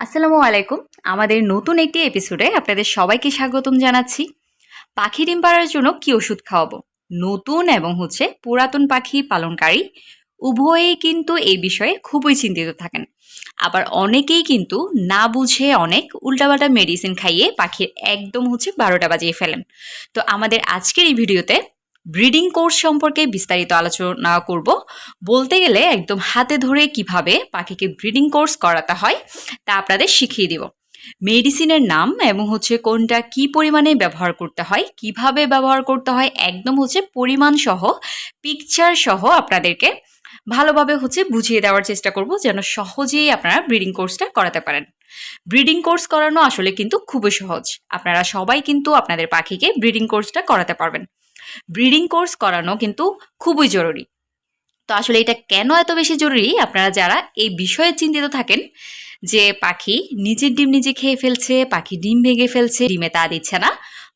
আসসালামু আলাইকুম। আমাদের নতুন একটি এপিসোডে আপনাদের সবাইকে স্বাগতম জানাচ্ছি। পাখি ডিম পাড়ার জন্য কি ওষুধ খাওয়াবো? নতুন এবং হচ্ছে পুরাতন পাখি পালনকারী উভয়েই কিন্তু এই বিষয়ে খুবই চিন্তিত থাকেন। আবার অনেকেই কিন্তু না বুঝে অনেক উল্টাপাল্টা মেডিসিন খাইয়ে পাখির একদম হচ্ছে বারোটা বাজিয়ে ফেলেন। তো আমাদের আজকের এই ভিডিওতে ব্রিডিং কোর্স সম্পর্কে বিস্তারিত আলোচনা করব। বলতে গেলে একদম হাতে ধরে কীভাবে পাখিকে ব্রিডিং কোর্স করাতে হয় তা আপনাদের শিখিয়ে দিব। মেডিসিনের নাম এবং হচ্ছে কোনটা কি পরিমাণে ব্যবহার করতে হয়, কীভাবে ব্যবহার করতে হয়, একদম হচ্ছে পরিমাণ সহ পিকচার সহ আপনাদেরকে ভালোভাবে হচ্ছে বুঝিয়ে দেওয়ার চেষ্টা করব যেন সহজেই আপনারা ব্রিডিং কোর্সটা করাতে পারেন। ব্রিডিং কোর্স করানো আসলে কিন্তু খুবই সহজ। আপনারা সবাই কিন্তু আপনাদের পাখিকে ব্রিডিং কোর্সটা করাতে পারবেন। ব্রিডিং কোর্স করানো কিন্তু খুবই জরুরি। তো আসলে এটা কেন এত বেশি জরুরি? আপনারা যারা এই বিষয়ে চিন্তিত থাকেন যে পাখি নিজের ডিম নিজে খেয়ে ফেলছে, পাখি ডিম ভেঙে ফেলছে, ডিমে তা দিচ্ছে না,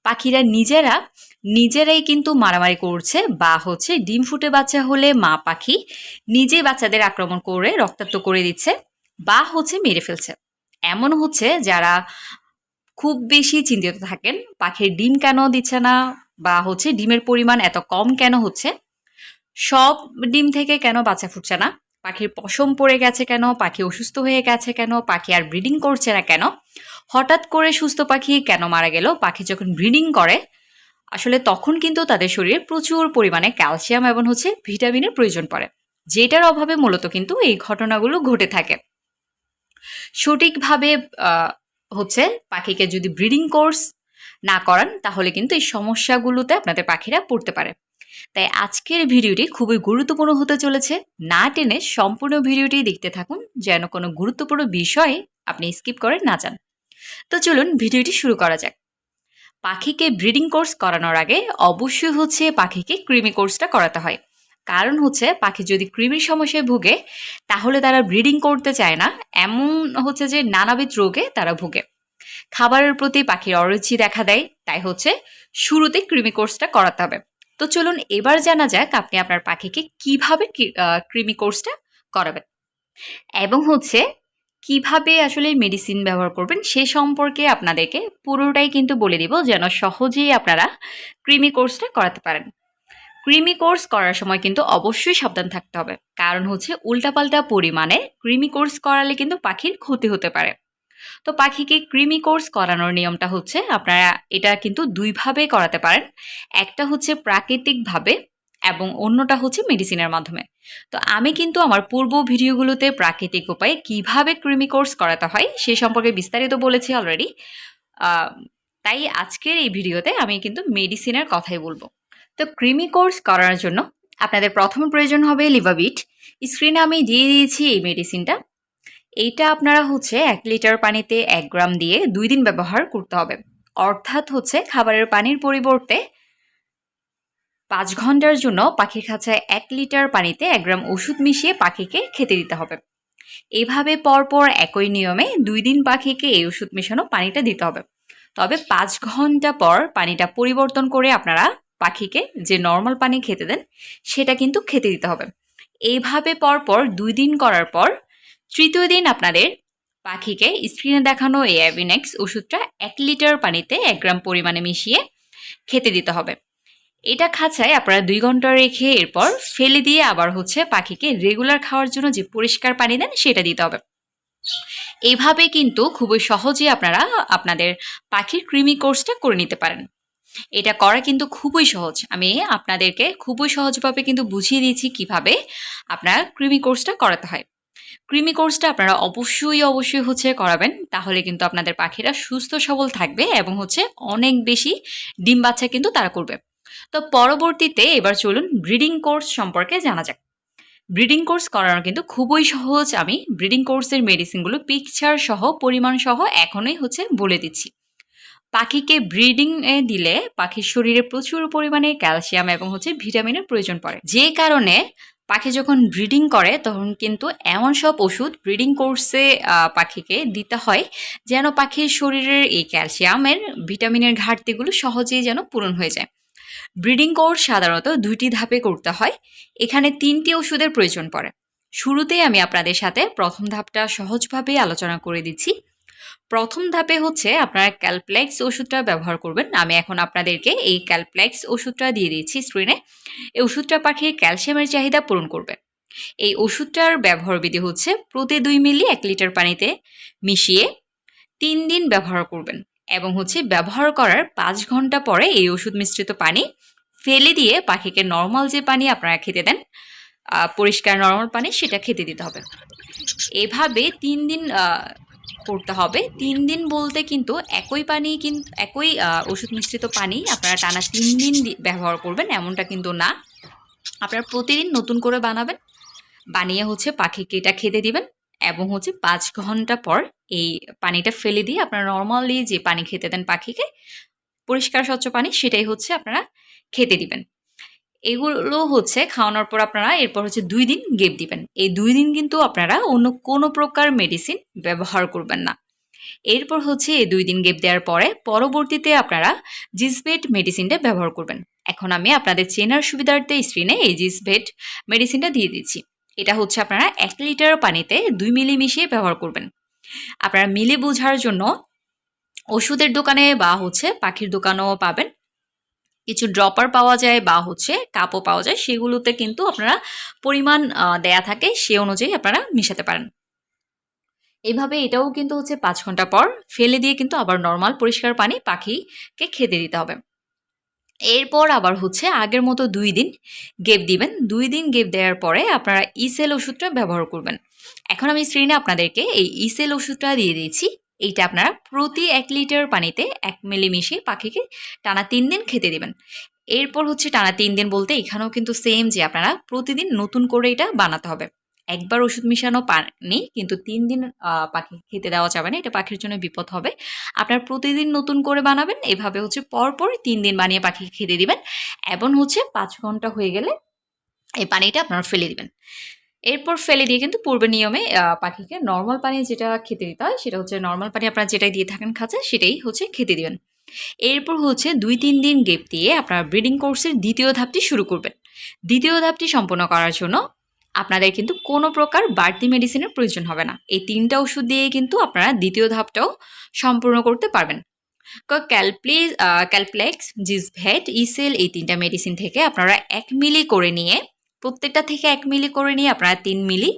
পাখিরা নিজেরা নিজেরাই কিন্তু মারামারি করছে বা হচ্ছে ডিম ফুটে বাচ্চা হলে মা পাখি নিজেই বাচ্চাদের আক্রমণ করে রক্তাক্ত করে দিচ্ছে বা হচ্ছে মেরে ফেলছে। এমন হচ্ছে যারা খুব বেশি চিন্তিত থাকেন, পাখির ডিম কেন দিচ্ছে না বা হচ্ছে ডিমের পরিমাণ এত কম কেন হচ্ছে? সব ডিম থেকে কেন বাচ্চা ফুটছে না? পাখির পশম পড়ে গেছে কেন? পাখি অসুস্থ হয়ে গেছে কেন? পাখি আর ব্রিডিং করছে না কেন? হঠাৎ করে সুস্থ পাখি কেন মারা গেল? পাখি যখন ব্রিডিং করে, আসলে তখন কিন্তু তাদের শরীরে প্রচুর পরিমাণে ক্যালসিয়াম এবং হচ্ছে ভিটামিনের প্রয়োজন পড়ে। যেটার অভাবে মূলত কিন্তু এই ঘটনাগুলো ঘটে থাকে। সঠিকভাবে হচ্ছে পাখিকে যদি ব্রিডিং কোর্স না করান, তাহলে কিন্তু এই সমস্যাগুলোতে আপনাদের পাখিরা পড়তে পারে। তাই আজকের ভিডিওটি খুবই গুরুত্বপূর্ণ হতে চলেছে। না টেনে সম্পূর্ণ ভিডিওটি দেখতে থাকুন, যেন কোনো গুরুত্বপূর্ণ বিষয়ে আপনি স্কিপ করে না যান। তো চলুন ভিডিওটি শুরু করা যাক। পাখিকে ব্রিডিং কোর্স করানোর আগে অবশ্যই হচ্ছে পাখিকে কৃমি কোর্সটা করাতে হয়। কারণ হচ্ছে পাখি যদি কৃমির সমস্যায় ভুগে, তাহলে তারা ব্রিডিং করতে চায় না। এমন হচ্ছে যে নানাবিধ রোগে তারা ভুগে। খাবারের প্রতি পাখির অরুচি দেখা দেয়। তাই হচ্ছে শুরুতে কৃমি কোর্সটা করাতে হবে। তো চলুন এবার জানা যাক আপনি আপনার পাখিকে কীভাবে কৃমি কোর্সটা করাবেন। এবং হচ্ছে কীভাবে আসলে মেডিসিন ব্যবহার করবেন সে সম্পর্কে আপনাদেরকে পুরোটাই কিন্তু বলে দিব যেন সহজেই আপনারা কৃমি কোর্সটা করাতে পারেন। কৃমি কোর্স করার সময় কিন্তু অবশ্যই সাবধান থাকতে হবে। কারণ হচ্ছে উল্টাপাল্টা পরিমাণে কৃমি কোর্স করালে কিন্তু পাখির ক্ষতি হতে পারে। তো পাখিকে ক্রিমি কোর্স করানোর নিয়মটা হচ্ছে আপনারা এটা কিন্তু দুইভাবে করাতে পারেন। একটা হচ্ছে প্রাকৃতিকভাবে এবং অন্যটা হচ্ছে মেডিসিনের মাধ্যমে। তো আমি কিন্তু আমার পূর্ব ভিডিওগুলোতে প্রাকৃতিক উপায়ে কীভাবে ক্রিমি কোর্স করাতে হয় সে সম্পর্কে বিস্তারিত বলেছি অলরেডি তাই আজকের এই ভিডিওতে আমি কিন্তু মেডিসিনের কথাই বলব। তো ক্রিমি কোর্স করার জন্য আপনাদের প্রথম প্রয়োজন হবে লিভাবিট। স্ক্রিনে আমি দিয়ে দিয়েছি এই মেডিসিনটা। এইটা আপনারা হচ্ছে এক লিটার পানিতে এক গ্রাম দিয়ে দুই দিন ব্যবহার করতে হবে। অর্থাৎ হচ্ছে খাবারের পানির পরিবর্তে পাঁচ ঘণ্টার জন্য পাখির খাঁচায় এক লিটার পানিতে এক গ্রাম ওষুধ মিশিয়ে পাখিকে খেতে দিতে হবে। এভাবে পরপর একই নিয়মে দুই দিন পাখিকে এই ওষুধ মেশানো পানিটা দিতে হবে। তবে পাঁচ ঘণ্টা পর পানিটা পরিবর্তন করে আপনারা পাখিকে যে নর্মাল পানি খেতে দেন, সেটা কিন্তু খেতে দিতে হবে। এইভাবে পরপর দুই দিন করার পর তৃতীয় দিন আপনাদের পাখিকে স্ক্রিনে দেখানো এই অ্যাভিনেক্স ওষুধটা এক লিটার পানিতে এক গ্রাম পরিমাণে মিশিয়ে খেতে দিতে হবে। এটা খাঁচায় আপনারা দুই ঘণ্টা রেখে এরপর ফেলে দিয়ে আবার হচ্ছে পাখিকে রেগুলার খাওয়ার জন্য যে পরিষ্কার পানি দেন সেটা দিতে হবে। এইভাবে কিন্তু খুবই সহজে আপনারা আপনাদের পাখির কৃমি কোর্সটা করে নিতে পারেন। এটা করা কিন্তু খুবই সহজ। আমি আপনাদেরকে খুবই সহজভাবে কিন্তু বুঝিয়ে দিয়েছি কীভাবে আপনারা কৃমি কোর্সটা করাতে হয়। কৃমি কোর্সটা আপনারা অবশ্যই অবশ্যই হচ্ছে করাবেন। তাহলে কিন্তু আপনাদের পাখিরা সুস্থ, সবল থাকবে এবং হচ্ছে অনেক বেশি ডিম বাচ্চা কিন্তু তারা করবে। তো পরবর্তীতে এবার চলুন ব্রিডিং কোর্স সম্পর্কে জানা যাক। ব্রিডিং কোর্স করানো কিন্তু খুবই সহজ। আমি ব্রিডিং কোর্সের মেডিসিনগুলো পিকচার সহ, পরিমাণ সহ এখনই হচ্ছে বলে দিচ্ছি। পাখিকে ব্রিডিং এ দিলে পাখির শরীরে প্রচুর পরিমাণে ক্যালসিয়াম এবং হচ্ছে ভিটামিনের প্রয়োজন পড়ে। যে কারণে পাখি যখন ব্রিডিং করে, তখন কিন্তু এমন সব ওষুধ ব্রিডিং কোর্সে পাখিকে দিতে হয় যেন পাখির শরীরের এই ক্যালসিয়ামের, ভিটামিনের ঘাটতিগুলো সহজেই যেন পূরণ হয়ে যায়। ব্রিডিং কোর্স সাধারণত দুইটি ধাপে করতে হয়, এখানে তিনটি ওষুধের প্রয়োজন পড়ে। শুরুতেই আমি আপনাদের সাথে প্রথম ধাপটা সহজভাবে আলোচনা করে দিচ্ছি। প্রথম ধাপে হচ্ছে আপনারা ক্যালপ্লেক্স ওষুধটা ব্যবহার করবেন। আমি এখন আপনাদেরকে এই ক্যালপ্লেক্স ওষুধটা দিয়ে দিচ্ছি স্ক্রিনে এই ওষুধটা পাখির ক্যালসিয়ামের চাহিদা পূরণ করবে। এই ওষুধটার ব্যবহার বিধি হচ্ছে প্রতি দুই মিলি এক লিটার পানিতে মিশিয়ে তিন দিন ব্যবহার করবেন এবং হচ্ছে ব্যবহার করার পাঁচ ঘণ্টা পরে এই ওষুধ মিশ্রিত পানি ফেলে দিয়ে পাখিকে নর্মাল যে পানি আপনারা খেতে দেন পরিষ্কার নর্মাল পানি সেটা খেতে দিতে হবে। এভাবে তিন দিন করতে হবে। তিন দিন বলতে কিন্তু একই পানি কিন্তু একই ওষুধ মিশ্রিত পানি আপনারা টানা তিন দিন ব্যবহার করবেন, এমনটা কিন্তু না। আপনারা প্রতিদিন নতুন করে বানাবেন, বানিয়ে হচ্ছে পাখিকে এটা খেতে দিবেন এবং হচ্ছে পাঁচ ঘণ্টা পর এই পানিটা ফেলে দিয়ে আপনারা নর্মালি যে পানি খেতে দেন পাখিকে, পরিষ্কার স্বচ্ছ পানি সেটাই হচ্ছে আপনারা খেতে দিবেন। এগুলো হচ্ছে খাওয়ানোর পর আপনারা এরপর হচ্ছে দুই দিন গেপ দিবেন। এই দুই দিন কিন্তু আপনারা অন্য কোনো প্রকার মেডিসিন ব্যবহার করবেন না। এরপর হচ্ছে এই দুই দিন গেপ দেওয়ার পরে পরবর্তীতে আপনারা জিসবেট মেডিসিনটা ব্যবহার করবেন। এখন আমি আপনাদের চেনার সুবিধার্থে স্ক্রিনে এই জিসবেট মেডিসিনটা দিয়ে দিচ্ছি। এটা হচ্ছে আপনারা এক লিটার পানিতে দুই মিলি মিশিয়ে ব্যবহার করবেন। আপনারা মিলে বোঝার জন্য ওষুধের দোকানে বা হচ্ছে পাখির দোকানেও পাবেন। কিছু ড্রপার পাওয়া যায় বা হচ্ছে কাপও পাওয়া যায়, সেগুলোতে কিন্তু আপনারা পরিমাণ দেয়া থাকে, সে অনুযায়ী আপনারা মিশাতে পারেন। এইভাবে এটাও কিন্তু হচ্ছে পাঁচ ঘণ্টা পর ফেলে দিয়ে কিন্তু আবার নর্মাল পরিষ্কার পানি পাখিকে খেতে দিতে হবে। এরপর আবার হচ্ছে আগের মতো দুই দিন গেপ দিবেন। দুই দিন গেপ দেওয়ার পরে আপনারা ইসেল ওষুধটা ব্যবহার করবেন। এখন আমি স্ক্রিনে আপনাদেরকে এই ইসেল ওষুধটা দিয়ে দিয়েছি। এইটা আপনারা প্রতি এক লিটার পানিতে এক মিলি মিশিয়ে পাখিকে টানা তিন দিন খেতে দেবেন। এরপর হচ্ছে টানা তিন দিন বলতে এখানেও কিন্তু সেম যে আপনারা প্রতিদিন নতুন করে এটা বানাতে হবে। একবার ওষুধ মিশানো পানি কিন্তু তিন দিন পাখি খেতে দেওয়া যাবে না। এটা পাখির জন্য বিপদ হবে। আপনার প্রতিদিন নতুন করে বানাবেন। এভাবে হচ্ছে পরপর তিন দিন বানিয়ে পাখিকে খেতে দিবেন। এবং হচ্ছে পাঁচ ঘণ্টা হয়ে গেলে এই পানিটা আপনারা ফেলে দিবেন। এরপর ফেলে দিয়ে কিন্তু পূর্বে নিয়মে পাখিকে নর্মাল পানি যেটা খেতে দিতে হয়, সেটা হচ্ছে নর্মাল পানি আপনারা যেটাই দিয়ে থাকেন খাঁচা, সেটাই হচ্ছে খেতে দিবেন। এরপর হচ্ছে দুই তিন দিন গেপ দিয়ে আপনারা ব্রিডিং কোর্সের দ্বিতীয় ধাপটি শুরু করবেন। দ্বিতীয় ধাপটি সম্পন্ন করার জন্য আপনাদের কিন্তু কোনো প্রকার বাড়তি মেডিসিনের প্রয়োজন হবে না। এই তিনটা ওষুধ দিয়ে কিন্তু আপনারা দ্বিতীয় ধাপটাও সম্পূর্ণ করতে পারবেন। ক্যালপ্লি ক্যালপ্লেক্স জিসভেট ইসেল এই তিনটা মেডিসিন থেকে আপনারা এক মিলি করে নিয়ে প্রত্যেকটা থেকে এক মিলি করে নিয়ে আপনারা তিন মিলি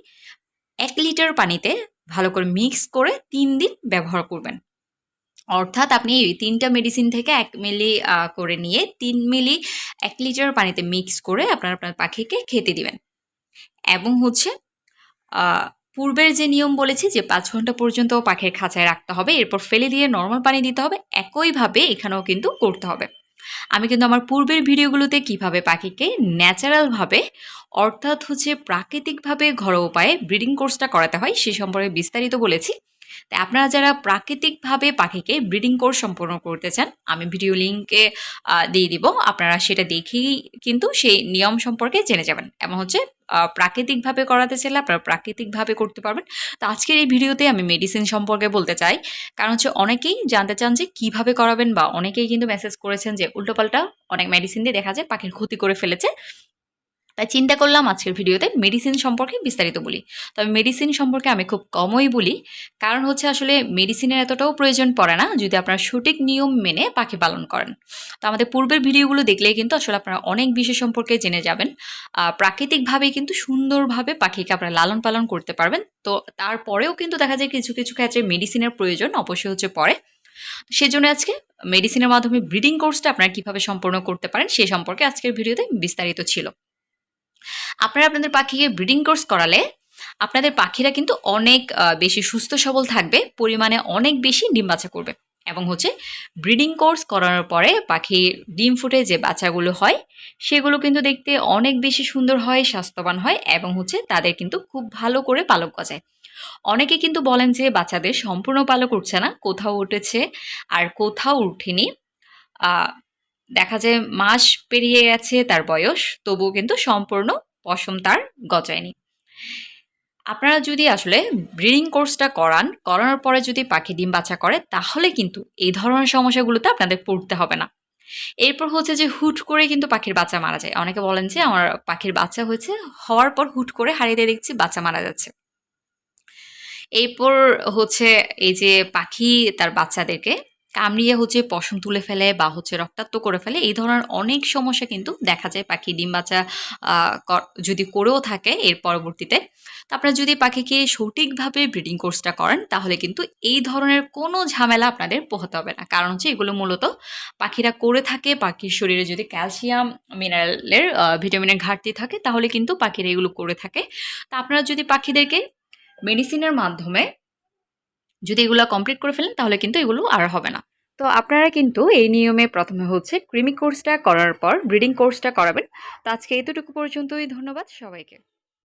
এক লিটার পানিতে ভালো করে মিক্স করে তিন দিন ব্যবহার করবেন। অর্থাৎ আপনি এই তিনটা মেডিসিন থেকে এক মিলি করে নিয়ে তিন মিলি এক লিটার পানিতে মিক্স করে আপনার আপনার পাখিকে খেতে দিবেন। এবং হচ্ছে পূর্বের যে নিয়ম বলেছি যে পাঁচ ঘণ্টা পর্যন্ত পাখির খাঁচায় রাখতে হবে, এরপর ফেলে দিয়ে নর্মাল পানি দিতে হবে, একইভাবে এখানেও কিন্তু করতে হবে। আমি কিন্তু আমার পূর্বের ভিডিওগুলোতে কীভাবে পাখিকে ন্যাচারালভাবে অর্থাৎ হচ্ছে প্রাকৃতিকভাবে ঘরোয়া উপায়ে ব্রিডিং কোর্সটা করাতে হয় সে সম্পর্কে বিস্তারিত বলেছি। তাই আপনারা যারা প্রাকৃতিকভাবে পাখিকে ব্রিডিং কোর্স সম্পন্ন করতে চান, আমি ভিডিও লিঙ্কে দিয়ে দিব। আপনারা সেটা দেখেই কিন্তু সেই নিয়ম সম্পর্কে জেনে যাবেন। এবং হচ্ছে প্রাকৃতিকভাবে করাতে চাইলে আপনারা প্রাকৃতিকভাবে করতে পারবেন। তো আজকের এই ভিডিওতে আমি মেডিসিন সম্পর্কে বলতে চাই। কারণ হচ্ছে, অনেকেই জানতে চান যে কীভাবে করাবেন বা অনেকেই কিন্তু মেসেজ করেছেন যে উল্টোপাল্টা অনেক মেডিসিন দিয়ে দেখা যায় পাখির ক্ষতি করে ফেলেছে। তাই চিন্তা করলাম আজকের ভিডিওতে মেডিসিন সম্পর্কে বিস্তারিত বলি। তবে মেডিসিন সম্পর্কে আমি খুব কমই বলি, কারণ হচ্ছে আসলে মেডিসিনের এতটাও প্রয়োজন পড়ে না যদি আপনারা সঠিক নিয়ম মেনে পাখি পালন করেন। তো আমাদের পূর্বের ভিডিওগুলো দেখলেই কিন্তু আসলে আপনারা অনেক বিষয় সম্পর্কে জেনে যাবেন। প্রাকৃতিকভাবেই কিন্তু সুন্দরভাবে পাখিকে আপনারা লালন পালন করতে পারবেন। তো তারপরেও কিন্তু দেখা যায় কিছু কিছু ক্ষেত্রে মেডিসিনের প্রয়োজন অবশ্যই হচ্ছে পরে সেজন্য আজকে মেডিসিনের মাধ্যমে ব্রিডিং কোর্সটা আপনারা কীভাবে সম্পূর্ণ করতে পারেন সে সম্পর্কে আজকের ভিডিওতে বিস্তারিত ছিল। আপনারা আপনাদের পাখিকে ব্রিডিং কোর্স করালে আপনাদের পাখিরা কিন্তু অনেক বেশি সুস্থ সবল থাকবে, পরিমাণে অনেক বেশি ডিম বাচ্চা করবে। এবং হচ্ছে ব্রিডিং কোর্স করানোর পরে পাখির ডিম ফুটে যে বাচ্চাগুলো হয়, সেগুলো কিন্তু দেখতে অনেক বেশি সুন্দর হয়, স্বাস্থ্যবান হয় এবং হচ্ছে তাদের কিন্তু খুব ভালো করে পালক গজায়। অনেকে কিন্তু বলেন যে বাচ্চাদের সম্পূর্ণ পালক উঠছে না, কোথাও উঠেছে আর কোথাও উঠেনি দেখা যায় মাস পেরিয়ে গেছে তার বয়স, তবুও কিন্তু সম্পূর্ণ পশম তার গজায়নি। আপনারা যদি আসলে ব্রিডিং কোর্সটা করান, করানোর পরে যদি পাখি ডিম বাচ্চা করে, তাহলে কিন্তু এই ধরনের সমস্যাগুলোতে আপনাদের পড়তে হবে না। এরপর হচ্ছে যে হুট করে কিন্তু পাখির বাচ্চা মারা যায়। অনেকে বলেন যে আমার পাখির বাচ্চা হয়েছে, হওয়ার পর হুট করে হারিয়ে দিয়ে দেখছি বাচ্চা মারা যাচ্ছে। এরপর হচ্ছে এই যে পাখি তার বাচ্চাদেরকে কামড়িয়ে হচ্ছে পশম তুলে ফেলে বা হচ্ছে রক্তাক্ত করে ফেলে, এই ধরনের অনেক সমস্যা কিন্তু দেখা যায়। পাখি ডিম বাচ্চা যদি করেও থাকে এর পরবর্তীতে। তো আপনারা যদি পাখিকে সঠিকভাবে ব্রিডিং কোর্সটা করেন, তাহলে কিন্তু এই ধরনের কোনো ঝামেলা আপনাদের পোহাতে হবে না। কারণ হচ্ছে এগুলো মূলত পাখিরা করে থাকে, পাখির শরীরে যদি ক্যালসিয়াম, মিনারেলের ভিটামিনের ঘাটতি থাকে, তাহলে কিন্তু পাখিরা এগুলো করে থাকে। তা আপনারা যদি পাখিদেরকে মেডিসিনের মাধ্যমে যদি এগুলো কমপ্লিট করে ফেলেন, তাহলে কিন্তু এগুলো আর হবে না। তো আপনারা কিন্তু এই নিয়মে প্রথমে হচ্ছে ক্রিমি কোর্সটা করার পর ব্রিডিং কোর্সটা করাবেন। তো আজকে এতটুকু পর্যন্তই, ধন্যবাদ সবাইকে।